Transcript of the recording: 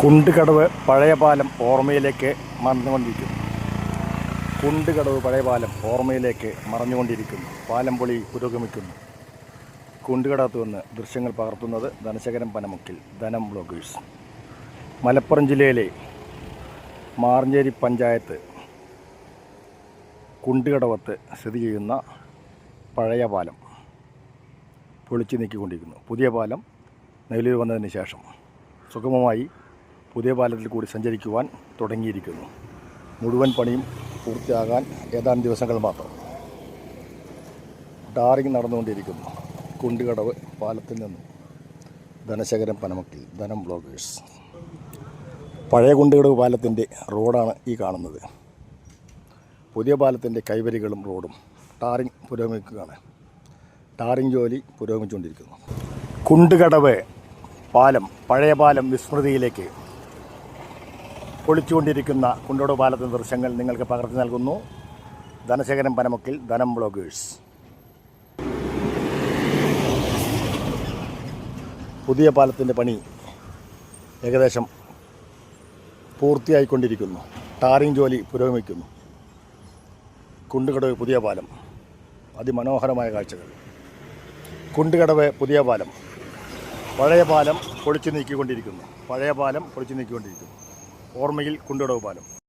കുണ്ടുകടവ് പഴയ പാലം ഓർമ്മയിലേക്ക് മറന്നുകൊണ്ടിരിക്കുന്നു. കുണ്ടുകടവ് പഴയ പാലം ഓർമ്മയിലേക്ക് മറഞ്ഞുകൊണ്ടിരിക്കുന്നു പാലം പൊളി പുരോഗമിക്കുന്നു. കുണ്ടുകടത്ത് നിന്ന് ദൃശ്യങ്ങൾ പകർത്തുന്നത് ധനശേഖരം പനമുക്കിൽ ധനം ബ്ലോഗേഴ്സ്. മലപ്പുറം ജില്ലയിലെ മാർഞ്ചേരി പഞ്ചായത്ത് കുണ്ടുകടവത്ത് സ്ഥിതി ചെയ്യുന്ന പഴയ പാലം പൊളിച്ചു നീക്കിക്കൊണ്ടിരിക്കുന്നു. പുതിയ പാലം നിലവിൽ വന്നതിന് ശേഷം സുഗമമായി പുതിയ പാലത്തിൽ കൂടി സഞ്ചരിക്കുവാൻ തുടങ്ങിയിരിക്കുന്നു. മുഴുവൻ പണിയും പൂർത്തിയാകാൻ ഏതാനും ദിവസങ്ങൾ മാത്രം. ടാറിങ് നടന്നുകൊണ്ടിരിക്കുന്നു. കുണ്ടുകടവ് പാലത്തിൽ നിന്നും. ധനശേഖരൻ പനമക്കിൽ ധനം ബ്ലോഗേഴ്സ് പഴയ കുണ്ടുകടവ് പാലത്തിന്റെ റോഡാണ് ഈ കാണുന്നത്. പുതിയ പാലത്തിന്റെ കൈവരികളും റോഡും ടാറിങ് പുരോഗമിക്കുകയാണ്. ടാറിങ് ജോലി പുരോഗമിച്ചുകൊണ്ടിരിക്കുന്നു. കുണ്ടുകടവ് പാലം പഴയ പാലം വിസ്മൃതിയിലേക്ക് പൊളിച്ചുകൊണ്ടിരിക്കുന്ന കുണ്ടോട് പാലത്തിന്റെ ദൃശ്യങ്ങൾ നിങ്ങൾക്ക് പകർത്തി നൽകുന്നു. ധനശേഖരൻ പനമുക്കിൽ ധനം ബ്ലോഗേഴ്സ്. പുതിയ പാലത്തിന്റെ പണി ഏകദേശം പൂർത്തിയായിക്കൊണ്ടിരിക്കുന്നു. ടാറിങ് ജോലി പുരോഗമിക്കുന്നു. കുണ്ടുകടവ് പുതിയ പാലം. അതിമനോഹരമായ കാഴ്ചകൾ. കുണ്ടുകടവ് പുതിയ പാലം. പഴയ പാലം പൊളിച്ചു നീക്കിക്കൊണ്ടിരിക്കുന്നു. പഴയ പാലം പൊളിച്ചു നീക്കിക്കൊണ്ടിരിക്കുന്നു. ഓർമ്മയിൽ കുണ്ടുകടവ് പാലം.